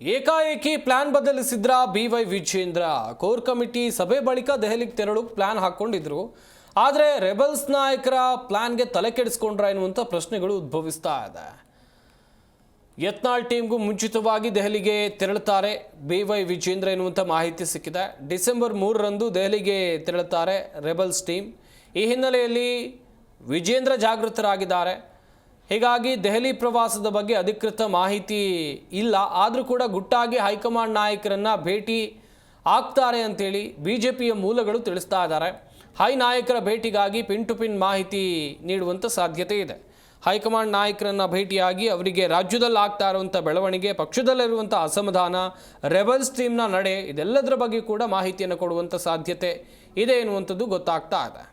ಏಕಾಏಕಿ plan ಬದಲಿಸಿದ್ರ B Y Vijayendra? Core committee ಸಭೆ ಬಳಿಕ ದೆಹಲಿಗೆ ತೆರಳು, ಪ್ಲಾನ್ ಹಾಕೊಂಡಿದ್ರು ಆದರೆ ರೆಬಲ್ಸ್ ನಾಯಕರ ಪ್ಲಾನ್ಗೆ ತಲೆ ಕೆಡಿಸ್ಕೊಂಡ್ರ ಎನ್ನುವಂಥ ಪ್ರಶ್ನೆಗಳು ಉದ್ಭವಿಸ್ತಾ ಇದೆ. ಯತ್ನಾಳ್ ಟೀಮ್ಗೂ ಮುಂಚಿತವಾಗಿ ದೆಹಲಿಗೆ ತೆರಳುತ್ತಾರೆ ಬಿ ವೈ ವಿಜೇಂದ್ರ ಎನ್ನುವಂಥ ಮಾಹಿತಿ ಸಿಕ್ಕಿದೆ. ಡಿಸೆಂಬರ್ ಮೂರರಂದು ದೆಹಲಿಗೆ ತೆರಳುತ್ತಾರೆ ರೆಬಲ್ಸ್ ಟೀಮ್. ಈ ಹಿನ್ನೆಲೆಯಲ್ಲಿ ವಿಜೇಂದ್ರ ಜಾಗೃತರಾಗಿದ್ದಾರೆ. ಹೀಗಾಗಿ ದೆಹಲಿ ಪ್ರವಾಸದ ಬಗ್ಗೆ ಅಧಿಕೃತ ಮಾಹಿತಿ ಇಲ್ಲ. ಆದರೂ ಕೂಡ ಗುಟ್ಟಾಗಿ ಹೈಕಮಾಂಡ್ ನಾಯಕರನ್ನ ಭೇಟಿ ಆಗ್ತಾರೆ ಅಂತೇಳಿ ಬಿ ಜೆ ಪಿಯ ಮೂಲಗಳು ತಿಳಿಸ್ತಾ ಇದ್ದಾರೆ. ಹೈ ನಾಯಕರ ಭೇಟಿಗಾಗಿ ಪಿನ್ ಟು ಪಿನ್ ಮಾಹಿತಿ ನೀಡುವಂಥ ಸಾಧ್ಯತೆ ಇದೆ. ಹೈಕಮಾಂಡ್ ನಾಯಕರನ್ನ ಭೇಟಿಯಾಗಿ ಅವರಿಗೆ ರಾಜ್ಯದಲ್ಲಿ ಆಗ್ತಾ ಇರುವಂಥ ಬೆಳವಣಿಗೆ ಪಕ್ಷದಲ್ಲಿರುವಂಥ ಅಸಮಾಧಾನ, ರೆಬಲ್ಸ್ ಟೀಮ್ನ ನಡೆ ಇದೆಲ್ಲದರ ಬಗ್ಗೆ ಕೂಡ ಮಾಹಿತಿಯನ್ನು ಕೊಡುವಂಥ ಸಾಧ್ಯತೆ ಇದೆ ಎನ್ನುವಂಥದ್ದು ಗೊತ್ತಾಗ್ತಾ ಇದೆ.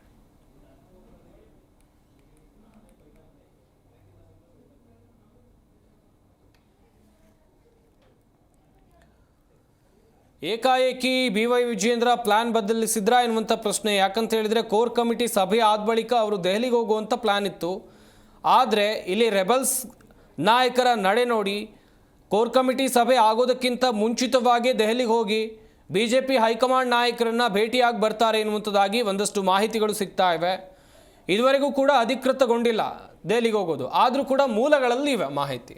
ಏಕಾಏಕಿ ಬಿ ವೈ ವಿಜಯೇಂದ್ರ ಪ್ಲಾನ್ ಬದಲಿಸಿದ್ರ ಎನ್ನುವಂಥ ಪ್ರಶ್ನೆ. ಯಾಕಂತ ಹೇಳಿದರೆ ಕೋರ್ ಕಮಿಟಿ ಸಭೆ ಆದ ಬಳಿಕ ಅವರು ದೆಹಲಿಗೆ ಹೋಗುವಂಥ ಪ್ಲಾನ್ ಇತ್ತು. ಆದರೆ ಇಲ್ಲಿ ರೆಬಲ್ಸ್ ನಾಯಕರ ನಡೆ ನೋಡಿ ಕೋರ್ ಕಮಿಟಿ ಸಭೆ ಆಗೋದಕ್ಕಿಂತ ಮುಂಚಿತವಾಗಿ ದೆಹಲಿಗೆ ಹೋಗಿ ಬಿ ಜೆ ಪಿ ಹೈಕಮಾಂಡ್ ನಾಯಕರನ್ನು ಭೇಟಿಯಾಗಿ ಬರ್ತಾರೆ ಎನ್ನುವಂಥದ್ದಾಗಿ ಒಂದಷ್ಟು ಮಾಹಿತಿಗಳು ಸಿಗ್ತಾ ಇವೆ. ಇದುವರೆಗೂ ಕೂಡ ಅಧಿಕೃತಗೊಂಡಿಲ್ಲ ದೆಹಲಿಗೆ ಹೋಗೋದು. ಆದರೂ ಕೂಡ ಮೂಲಗಳಲ್ಲಿ ಇವೆ ಮಾಹಿತಿ.